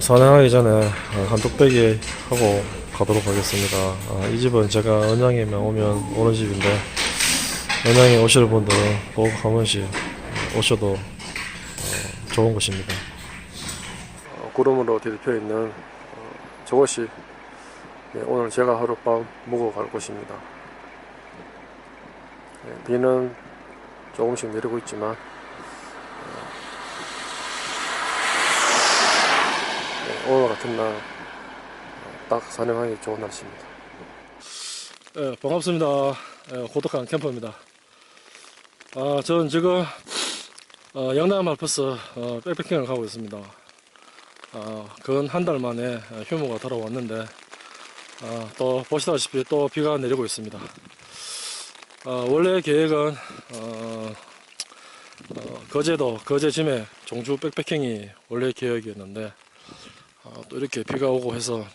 산행하기 전에 어, 한뚝배기 하고 가도록 하겠습니다. 아, 이 집은 제가 언양에만 오면 오는 집인데 언양에 오실 분들은 꼭 한 번씩 오셔도 어, 좋은 곳입니다. 어, 구름으로 뒤덮여 있는 어, 저곳이 네, 오늘 제가 하룻밤 묵어 갈 곳입니다. 네, 비는 조금씩 내리고 있지만 오늘 같은 날 딱 산행하기 좋은 날씨입니다. 네, 반갑습니다. 네, 고독한 캠퍼입니다. 아, 저는 지금 어, 영남 알프스 어, 백패킹을 가고 있습니다. 어, 근 한 달 만에 어, 휴무가 돌아왔는데 어, 또 보시다시피 또 비가 내리고 있습니다. 어, 원래 계획은 어, 어, 거제도 거제짐에 종주 백패킹이 원래 계획이었는데 어, 또 이렇게 비가 오고 해서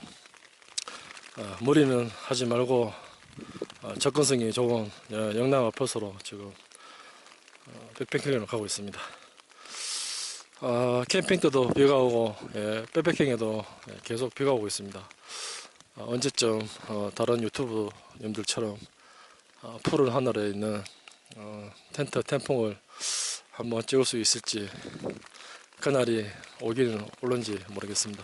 어, 무리는 하지 말고 어, 접근성이 좋은 어, 영남 아파트로 지금 어, 백패킹을 가고 있습니다. 어, 캠핑 때도 비가 오고 예, 백패킹에도 예, 계속 비가 오고 있습니다. 어, 언제쯤 어, 다른 유튜브 님들처럼 어, 푸른 하늘에 있는 어, 텐트 텐풍을 한번 찍을 수 있을지 그날이 오기는 올런지 모르겠습니다.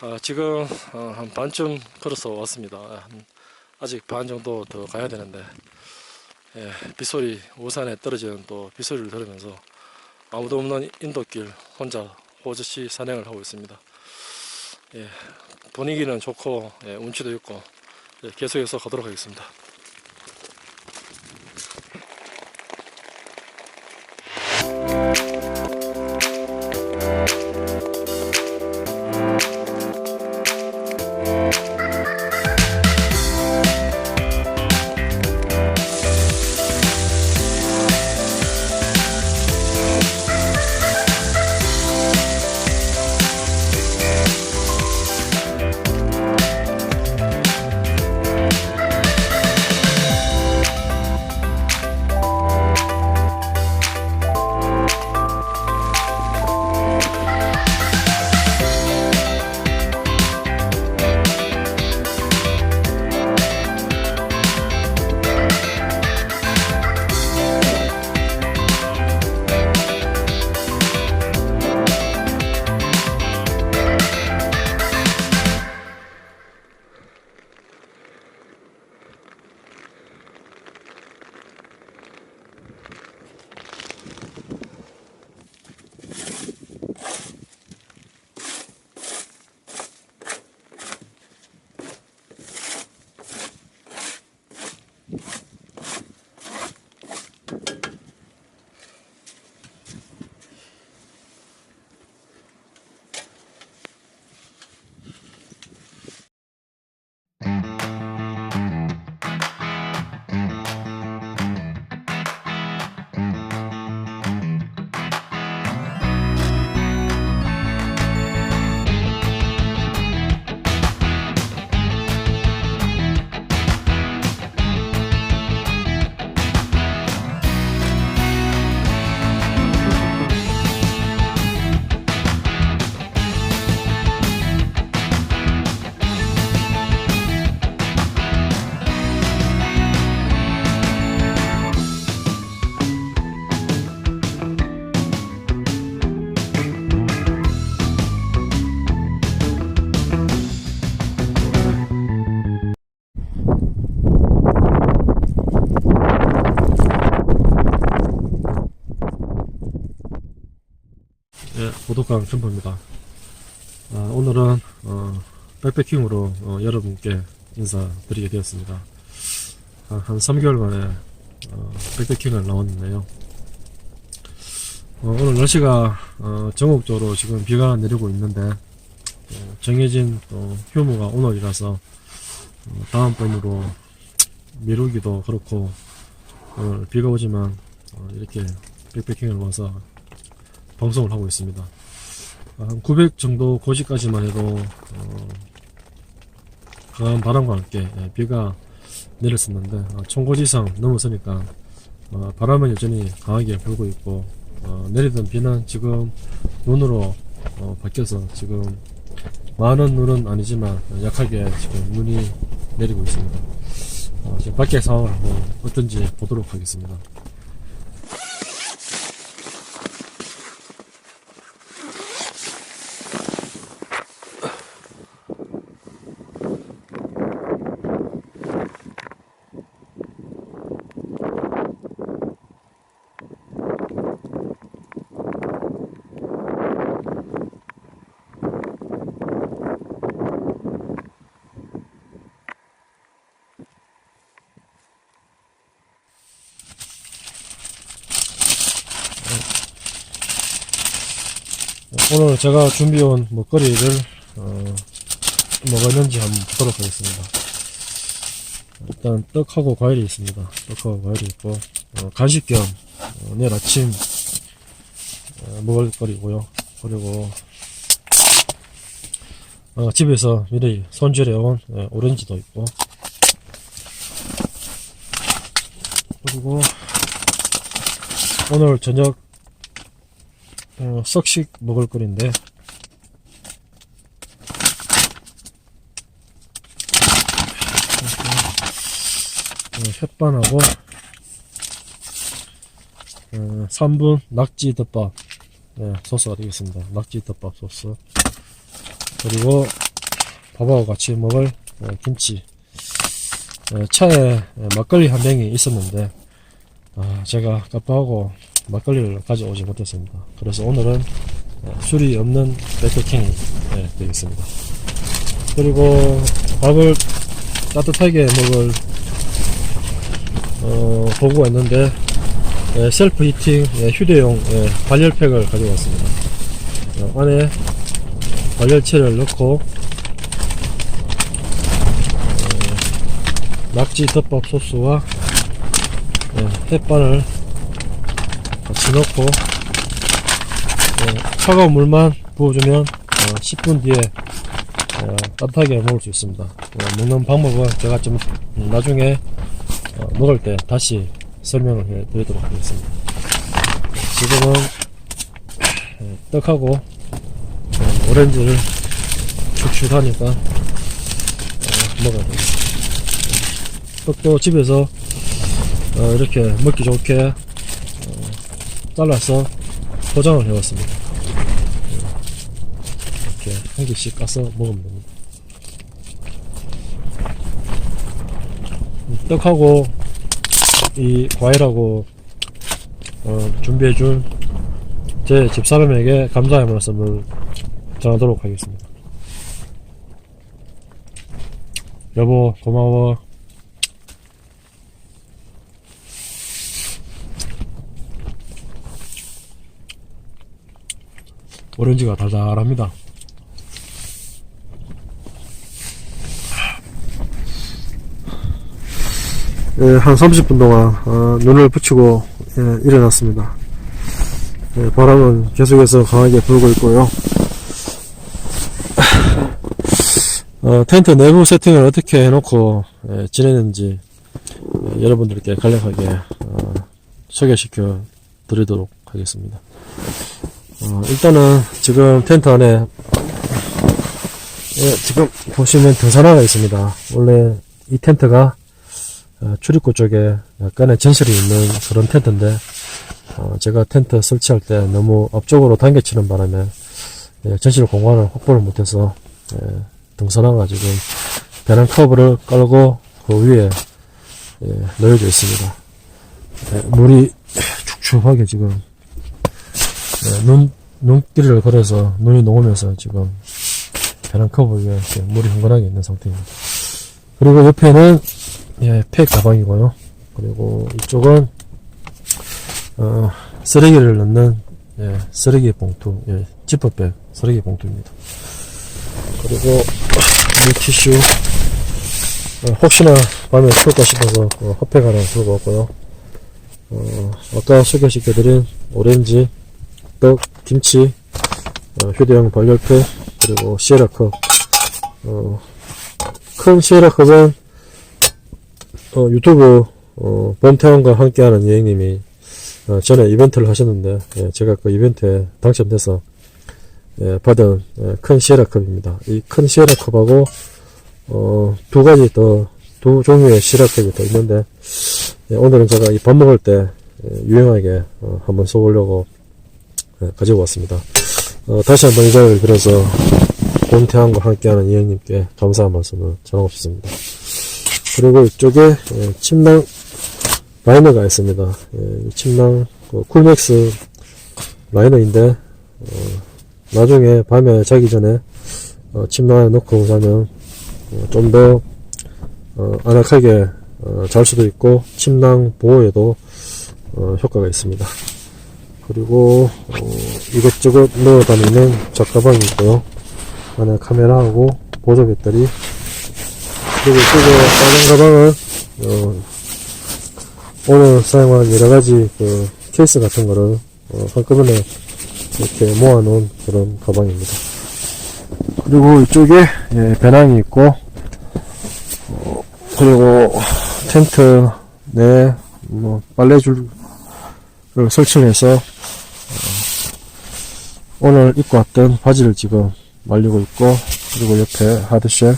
아, 지금 어, 한 반쯤 걸어서 왔습니다. 한- 아직 반 정도 더 가야 되는데 예, 빗소리 우산에 떨어지는 또 빗소리를 들으면서 아무도 없는 인도길 혼자 호저씨 산행을 하고 있습니다. 예, 분위기는 좋고 예, 운치도 있고 예, 계속해서 가도록 하겠습니다. 예, 고독한 캠퍼입니다. 아, 오늘은 어, 백패킹으로 어, 여러분께 인사드리게 되었습니다. 아, 한 3개월 만에 어, 백패킹을 나왔는데요. 어, 오늘 날씨가 어, 전국적으로 지금 비가 내리고 있는데 어, 정해진 또 휴무가 오늘이라서 어, 다음번으로 미루기도 그렇고 오늘 비가 오지만 어, 이렇게 백패킹을 와서 방송을 하고 있습니다. 한 900 정도 고지까지만 해도 어, 강한 바람과 함께 예, 비가 내렸었는데 어, 총고지 이상 넘어서니까 어, 바람은 여전히 강하게 불고 있고 어, 내리던 비는 지금 눈으로 어, 바뀌어서 지금 많은 눈은 아니지만 약하게 지금 눈이 내리고 있습니다. 어, 지금 밖의 상황을 한번 어떤지 보도록 하겠습니다. 오늘 제가 준비해온 먹거리를 어, 뭐가 있는지 한번 보도록 하겠습니다. 일단 떡하고 과일이 있습니다. 떡하고 과일이 있고 어, 간식 겸 어, 내일 아침 어, 먹을 거리고요. 그리고 어, 집에서 미리 손질해온 예, 오렌지도 있고 그리고 오늘 저녁 어, 석식 먹을 거리인데. 어, 햇반하고 어, 3분 낙지 덮밥. 네, 소스가 되겠습니다. 낙지 덮밥 소스. 그리고 밥하고 같이 먹을 어, 김치. 어, 차에 어, 막걸리 한 병이 있었는데 아, 제가 깜빡하고 막걸리를 가져오지 못했습니다. 그래서 오늘은 어, 술이 없는 백커킹이 네, 되겠습니다. 그리고 밥을 따뜻하게 먹을 어, 도구가 있는데 예, 셀프 히팅 예, 휴대용 예, 발열팩을 가져왔습니다. 어, 안에 발열체를 넣고 어, 낙지 덮밥 소스와 예, 햇반을 같이 넣고 어, 차가운 물만 부어주면 어, 10분 뒤에 어, 따뜻하게 먹을 수 있습니다. 어, 먹는 방법은 제가 좀 음, 나중에 어, 먹을 때 다시 설명을 해 드리도록 하겠습니다. 지금은 예, 떡하고 어, 오렌지를 축축 하니까 어, 먹어야 됩니다. 떡도 집에서 어, 이렇게 먹기 좋게 어, 잘라서 포장을 해왔습니다. 예, 이렇게 한 개씩 까서 먹으면 됩니다. 이 떡하고 이 과일하고 어, 준비해준 제 집사람에게 감사의 말씀을 전하도록 하겠습니다. 여보 고마워. 오렌지가 달달합니다. 예, 한 30분 동안 어, 눈을 붙이고 예, 일어났습니다. 예, 바람은 계속해서 강하게 불고 있고요. 어, 텐트 내부 세팅을 어떻게 해놓고 예, 지내는지 예, 여러분들께 간략하게 어, 소개시켜 드리도록 하겠습니다. 어, 일단은 지금 텐트 안에 예, 지금 보시면 등산화가 있습니다. 원래 이 텐트가 어, 출입구 쪽에 약간의 전실이 있는 그런 텐트인데 어, 제가 텐트 설치할 때 너무 앞쪽으로 당겨치는 바람에 예, 전실 공간을 확보를 못해서 예, 등산화가 지금 배낭 커브를 깔고 그 위에 예, 놓여져 있습니다. 예, 물이 축축하게 지금 예, 눈 눈길을 걸어서 눈이 녹으면서 지금 배낭 커브 위에 이렇게 물이 흥건하게 있는 상태입니다. 그리고 옆에는 예, 팩 가방이고요. 그리고 이쪽은 어, 쓰레기를 넣는 예, 쓰레기 봉투, 예, 지퍼백 쓰레기 봉투입니다. 그리고 물티슈 어, 혹시나 밤에 추울까 싶어서 어, 핫팩 하나 들고 왔고요. 어, 아까 소개시켜드린 오렌지, 떡, 김치, 어, 휴대용 발열팩, 그리고 시에라 컵. 어, 큰 시에라 컵은 어, 유튜브 어, 범태원과 함께하는 여행님이 어, 전에 이벤트를 하셨는데 예, 제가 그 이벤트에 당첨돼서 예, 받은 예, 큰 시에라 컵입니다. 이 큰 시에라 컵하고 어, 두 가지 더, 두 종류의 시라컵이 더 있는데, 예, 오늘은 제가 이 밥 먹을 때 예, 유용하게 어, 한번 써보려고 예, 가지고 왔습니다. 어, 다시 한번 이 자리를 빌어서 본태양과 함께하는 이형님께 감사한 말씀을 전하고 싶습니다. 그리고 이쪽에 예, 침낭 라이너가 있습니다. 예, 이 침낭 그 쿨맥스 라이너인데 어, 나중에 밤에 자기 전에 어, 침낭에 넣고 자면 어, 좀더 어, 안락하게 어, 잘 수도 있고 침낭 보호에도 어, 효과가 있습니다. 그리고 어, 이것저것 넣어 다니는 작가방이 있고요. 안에 카메라하고 보조 배터리 그리고 이쪽에 작은 가방을 어, 오늘 사용한 여러 가지 그 케이스 같은 거를 어, 한꺼번에 이렇게 모아놓은 그런 가방입니다. 그리고 이쪽에 예, 배낭이 있고 어, 그리고 텐트 내뭐 빨래줄을 설치해서 어, 오늘 입고 왔던 바지를 지금 말리고 있고 그리고 옆에 하드쉘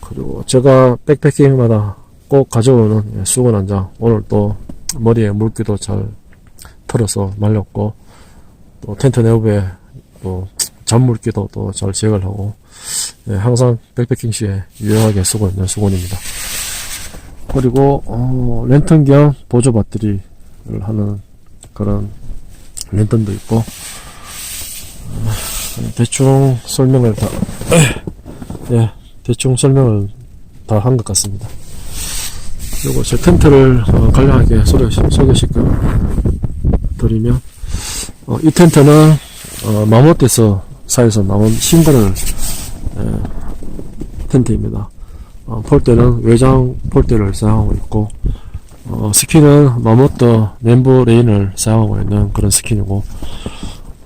그리고 제가 백패킹마다 꼭 가져오는 예, 수건 한 장 오늘 또 머리에 물기도 잘 털어서 말렸고 또 텐트 내부에 또 잔물기도 또 잘 제거를 하고 예, 항상 백패킹 시에 유용하게 쓰고 있는 수건입니다. 그리고 어, 랜턴 겸 보조 배터리를 하는 그런 랜턴도 있고 어, 대충 설명을 다 예, 대충 설명을 다 한 것 같습니다. 그리고 제 텐트를 어, 간략하게 소개, 소개시켜 드리면 어, 이 텐트는 어, 마모떼서 사에서 나온 싱글 예, 텐트입니다. 어, 폴대는 외장 폴대를 사용하고 있고 어, 스킨은 마모토 멤버 레인을 사용하고 있는 그런 스킨이고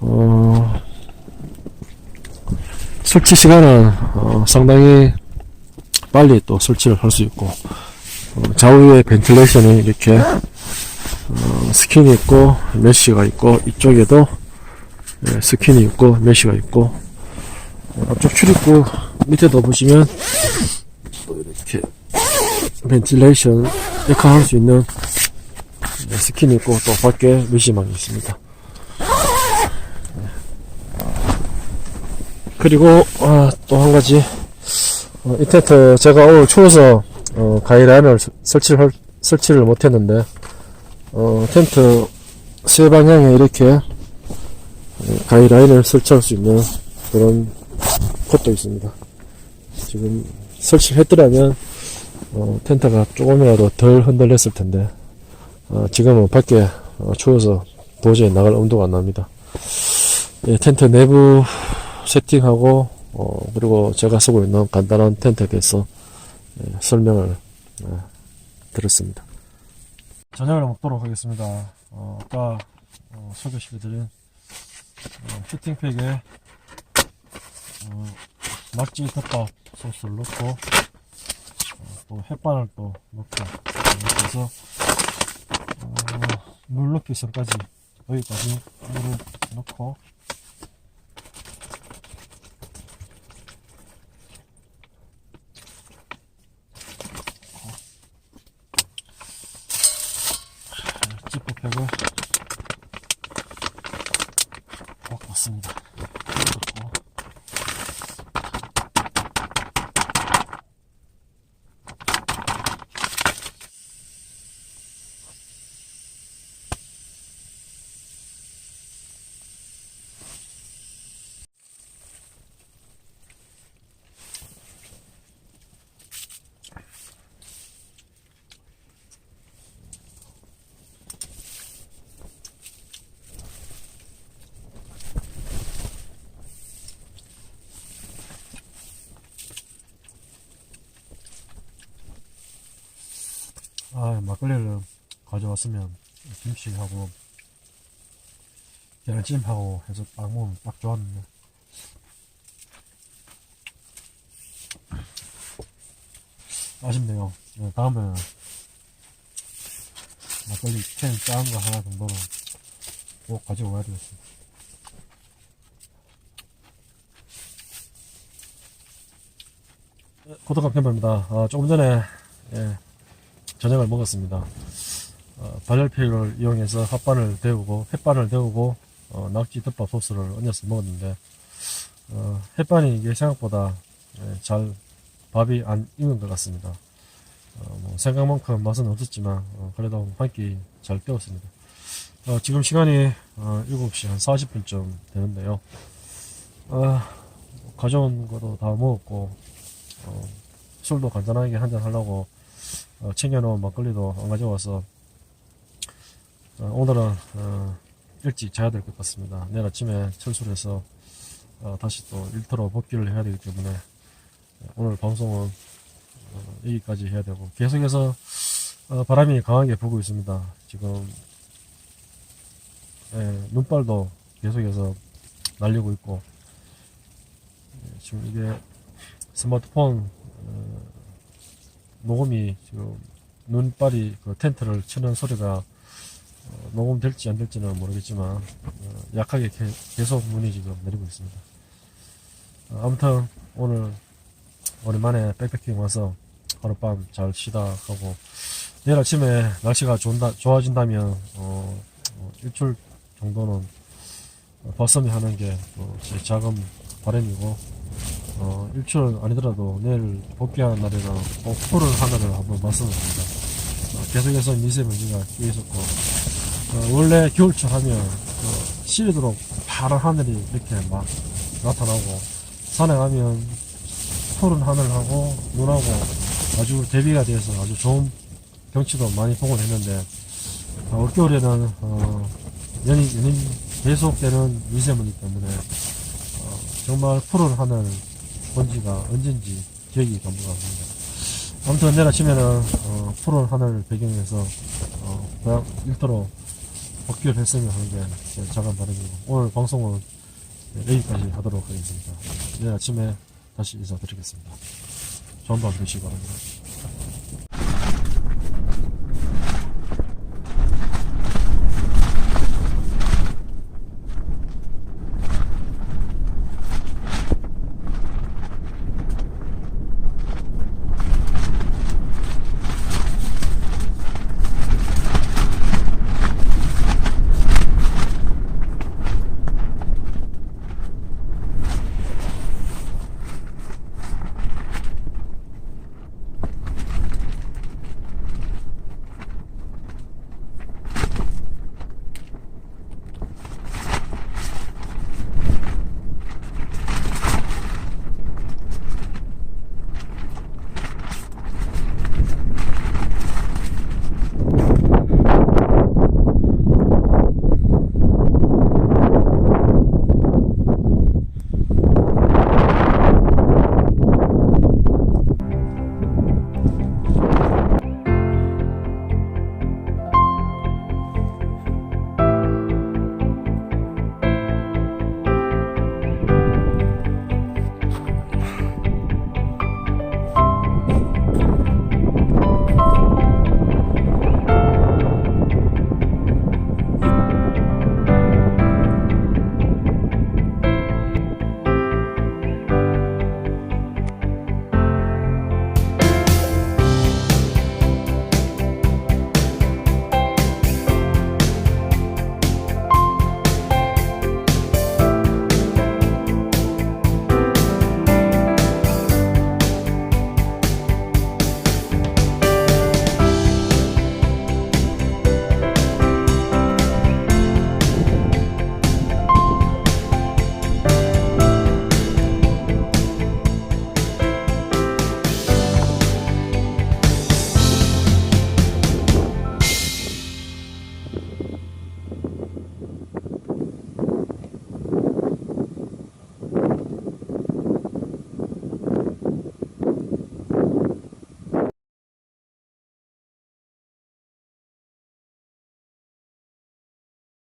어, 설치 시간은 어, 상당히 빨리 또 설치를 할 수 있고 어, 좌우에 벤틸레이션이 이렇게 어, 스킨이 있고 메쉬가 있고 이쪽에도 예, 스킨이 있고 메쉬가 있고 어, 앞쪽 출입구 밑에도 보시면 또 이렇게 벤틸레이션 역할할 수 있는 네, 스킨이 있고 또 밖에 메쉬망이 있습니다. 그리고 아, 또 한 가지 어, 이 텐트 제가 오늘 추워서 어, 가이라인을 설치를 할- 설치를 못했는데 어, 텐트 세 방향에 이렇게 어, 가이라인을 설치할 수 있는 그런 것도 있습니다. 지금 설치했더라면 어, 텐트가 조금이라도 덜 흔들렸을 텐데 어, 지금은 밖에 어, 추워서 도저히 나갈 온도가 안 납니다. 예, 텐트 내부 세팅하고 어, 그리고 제가 쓰고 있는 간단한 텐트에 대해서 예, 설명을 예, 들었습니다. 저녁을 먹도록 하겠습니다. 어, 아까 어, 소개시켜드린 어, 히팅팩에 어, 낙지 덮밥 소스를 넣고 어, 또 햇반을 또 넣고 이렇게 해서 어, 물 넣기 전까지 여기까지 물을 넣고 지퍼 팩을 꼭 넣습니다. 아 막걸리를 가져왔으면 김치하고 계란찜하고 해서 딱 먹으면 딱 좋았는데. 아쉽네요. 네, 다음에 막걸리 캔 작은 거 하나 정도는 꼭 가져와야 되겠습니다. 고독한 편입니다. 아, 조금 전에 예. 저녁을 먹었습니다. 어, 발열피를 이용해서 핫바늘 데우고 햇반을 데우고 어, 낙지 덮밥 소스를 얹어서 먹었는데 어, 햇반이 이게 생각보다 예, 잘 밥이 안 익은 것 같습니다. 어, 뭐 생각만큼 맛은 없었지만 어, 그래도 한 끼 잘 때웠습니다. 어, 지금 시간이 어, 7시 한 40분쯤 되는데요. 어, 가져온 것도 다 먹었고 어, 술도 간단하게 한잔 하려고 어, 챙겨놓은 막걸리도 안 가져와서 어, 오늘은 어, 일찍 자야 될 것 같습니다. 내일 아침에 철수해서 어, 다시 또 일터로 복귀를 해야 되기 때문에 오늘 방송은 어, 여기까지 해야 되고 계속해서 어, 바람이 강하게 불고 있습니다. 지금 예, 눈발도 계속해서 날리고 있고 예, 지금 이게 스마트폰 어, 녹음이 지금 눈발이 그 텐트를 치는 소리가 어, 녹음될지 안 될지는 모르겠지만 어, 약하게 게- 계속 눈이 지금 내리고 있습니다. 어, 아무튼 오늘 오랜만에 백패킹 와서 하룻밤 잘 쉬다 하고 내일 아침에 날씨가 좋다, 좋아진다면 어, 어, 일주일 정도는 버썸이 하는 게 제 작은 바람이고 어, 일주일 아니더라도 내일 복귀하는 날에는 꼭 푸른 하늘을 한번 봤으면 합니다. 어, 계속해서 미세먼지가 끼어 있었고 어, 원래 겨울철 하면 그 시리도록 파란 하늘이 이렇게 막 나타나고 산에 가면 푸른 하늘하고 눈하고 아주 대비가 돼서 아주 좋은 경치도 많이 보곤 했는데 어, 올겨울에는 어, 연이, 연임 계속되는 미세먼지 때문에 어, 정말 푸른 하늘 본 지가 언젠지 기억이 같습니다. 아무튼 내일 아침에는 어, 푸른 하늘 배경에서 어, 고향 일터로 복귀를 했으면 하는 게제 작은 바람이고 오늘 방송은 여기까지 하도록 하겠습니다. 내일 아침에 다시 인사드리겠습니다. 좋은 밤 되시기 바랍니다.